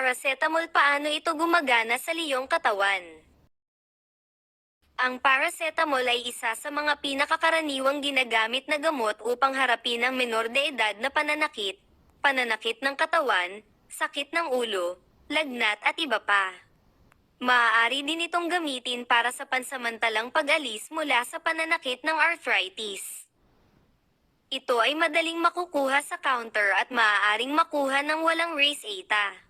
paracetamol paano ito gumagana sa liyong katawan? Ang paracetamol ay isa sa mga pinakakaraniwang ginagamit na gamot upang harapin ang menor de edad na pananakit, pananakit ng katawan, sakit ng ulo, lagnat at iba pa. Maaari din itong gamitin para sa pansamantalang pag-alis mula sa pananakit ng arthritis. Ito ay madaling makukuha sa counter at maaaring makuha ng walang race ATA.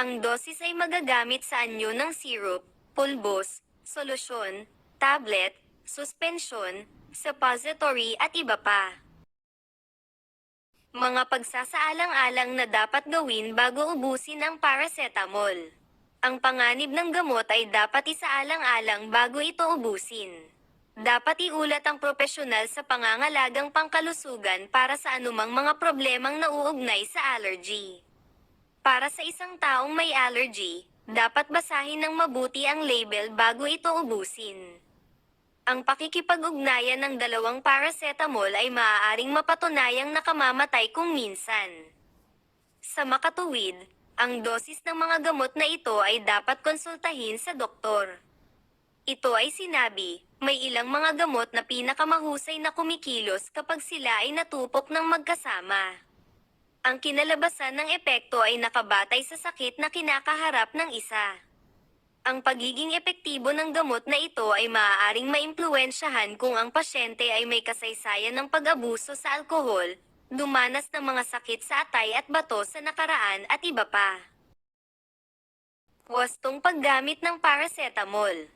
Ang dosis ay magagamit sa anyo ng syrup, pulbos, solusyon, tablet, suspensyon, suppository at iba pa. Mga pagsasaalang-alang na dapat gawin bago ubusin ang paracetamol. Ang panganib ng gamot ay dapat isaalang-alang bago ito ubusin. Dapat iulat ang profesional sa pangangalagang pangkalusugan para sa anumang mga problemang nauugnay sa allergy. Para sa isang taong may allergy, dapat basahin ng mabuti ang label bago ito ubusin. Ang pakikipag-ugnayan ng dalawang paracetamol ay maaaring mapatunayang nakamamatay kung minsan. Sa makatuwid, ang dosis ng mga gamot na ito ay dapat konsultahin sa doktor. Ito ay sinabi, may ilang mga gamot na pinakamahusay na kumikilos kapag sila ay natupok ng magkasama. Ang kinalabasan ng epekto ay nakabatay sa sakit na kinakaharap ng isa. Ang pagiging epektibo ng gamot na ito ay maaaring maimpluwensyahan kung ang pasyente ay may kasaysayan ng pag-abuso sa alkohol, dumanas ng mga sakit sa atay at bato sa nakaraan at iba pa. Wastong paggamit ng paracetamol.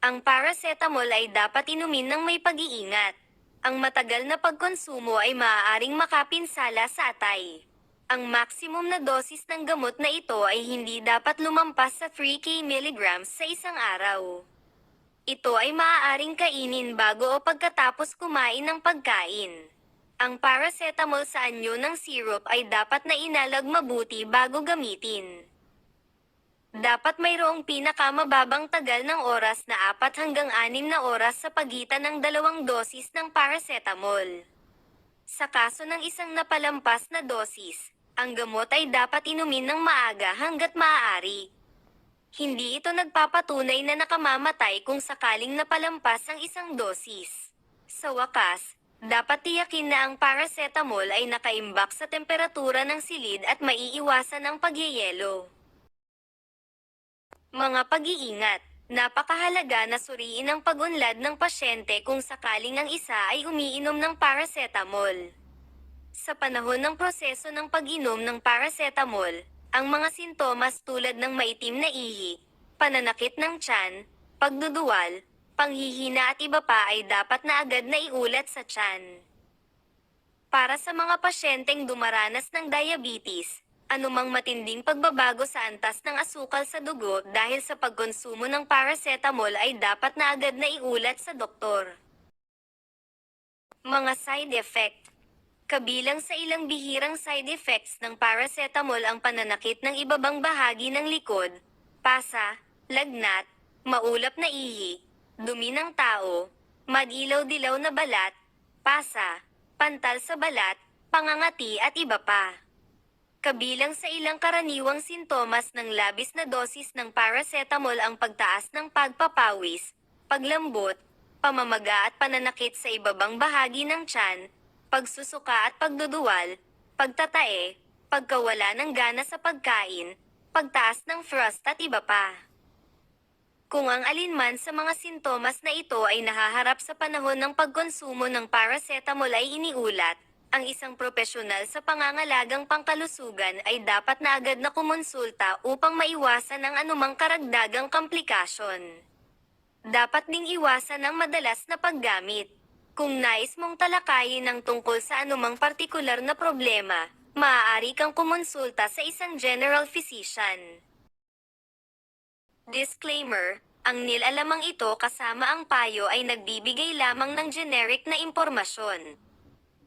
Ang paracetamol ay dapat inumin ng may pag-iingat. Ang matagal na pagkonsumo ay maaaring makapinsala sa atay. Ang maximum na dosis ng gamot na ito ay hindi dapat lumampas sa 3k mg sa isang araw. Ito ay maaaring kainin bago o pagkatapos kumain ng pagkain. Ang paracetamol sa anyo ng syrup ay dapat na inalag mabuti bago gamitin. Dapat mayroong pinakamababang tagal ng oras na 4 hanggang 6 na oras sa pagitan ng dalawang dosis ng paracetamol. Sa kaso ng isang napalampas na dosis, ang gamot ay dapat inumin ng maaga hanggat maaari. Hindi ito nagpapatunay na nakamamatay kung sakaling napalampas ang isang dosis. Sa wakas, dapat tiyakin na ang paracetamol ay nakaimbak sa temperatura ng silid at maiiwasan ang pagyeyelo. Mga pag-iingat. Napakahalaga na suriin ang pag-unlad ng pasyente kung sakaling ang isa ay umiinom ng paracetamol. Sa panahon ng proseso ng pag-inom ng paracetamol, ang mga sintomas tulad ng maitim na ihi, pananakit ng tiyan, pagduduwal, panghihina at iba pa ay dapat na agad na iulat sa tiyan. Para sa mga pasyenteng dumaranas ng diabetes, anumang matinding pagbabago sa antas ng asukal sa dugo dahil sa pagkonsumo ng paracetamol ay dapat na agad na iulat sa doktor. Mga side effect Kabilang sa ilang bihirang side effects ng paracetamol ang pananakit ng ibabang bahagi ng likod, pasa, lagnat, maulap na ihi, dumi ng tao, madilaw-dilaw na balat, pasa, pantal sa balat, pangangati at iba pa. Kabilang sa ilang karaniwang sintomas ng labis na dosis ng paracetamol ang pagtaas ng pagpapawis, paglambot, pamamaga at pananakit sa ibabang bahagi ng tiyan, pagsusuka at pagduduwal, pagtatae, pagkawala ng gana sa pagkain, pagtaas ng thrust at iba pa. Kung ang alinman sa mga sintomas na ito ay nahaharap sa panahon ng pagkonsumo ng paracetamol ay iniulat, ang isang profesional sa pangangalagang pangkalusugan ay dapat na agad na kumonsulta upang maiwasan ang anumang karagdagang komplikasyon. Dapat ding iwasan ang madalas na paggamit. Kung nais mong talakayin ang tungkol sa anumang partikular na problema, maaari kang kumonsulta sa isang general physician. Disclaimer, ang nilalamang ito kasama ang payo ay nagbibigay lamang ng generic na impormasyon.